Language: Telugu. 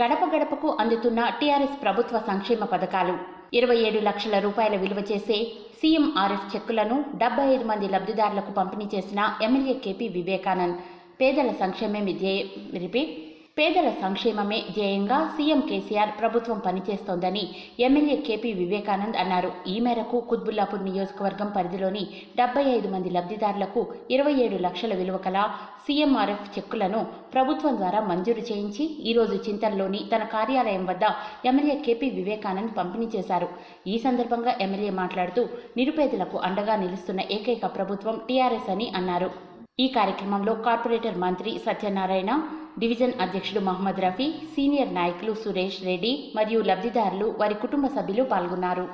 గడప గడపకు అందుతున్న టీఆర్ఎస్ ప్రభుత్వ సంక్షేమ పథకాలు. ఇరవై ఏడు లక్షల రూపాయల విలువ చేసే సీఎంఆర్ఎఫ్ చెక్కులను డెబ్బై ఐదు మంది లబ్ధిదారులకు పంపిణీ చేసిన ఎమ్మెల్యే కేపీ వివేకానంద్. పేదల సంక్షేమే విద్యే రిపీట్. పేదల సంక్షేమమే ధ్యేయంగా సీఎం కేసీఆర్ ప్రభుత్వం పనిచేస్తోందని ఎమ్మెల్యే కేపీ వివేకానంద్ అన్నారు. ఈ మేరకు కుత్బుల్లాపూర్ నియోజకవర్గం పరిధిలోని డెబ్బై ఐదు మంది లబ్ధిదారులకు ఇరవై ఏడు లక్షల విలువ కల సీఎంఆర్ఎఫ్ చెక్కులను ప్రభుత్వం ద్వారా మంజూరు చేయించి ఈరోజు చింతల్లోని తన కార్యాలయం వద్ద ఎమ్మెల్యే కేపీ వివేకానంద్ పంపిణీ చేశారు. ఈ సందర్భంగా ఎమ్మెల్యే మాట్లాడుతూ నిరుపేదలకు అండగా నిలుస్తున్న ఏకైక ప్రభుత్వం టీఆర్ఎస్ అని అన్నారు. ఈ కార్యక్రమంలో కార్పొరేటర్ మంత్రి సత్యనారాయణ డివిజన్ అధ్యక్షుడు మహమ్మద్ రఫీ సీనియర్ నాయకులు సురేష్ రెడ్డి మరియు లబ్ధిదారులు వారి కుటుంబ సభ్యులు పాల్గొన్నారు.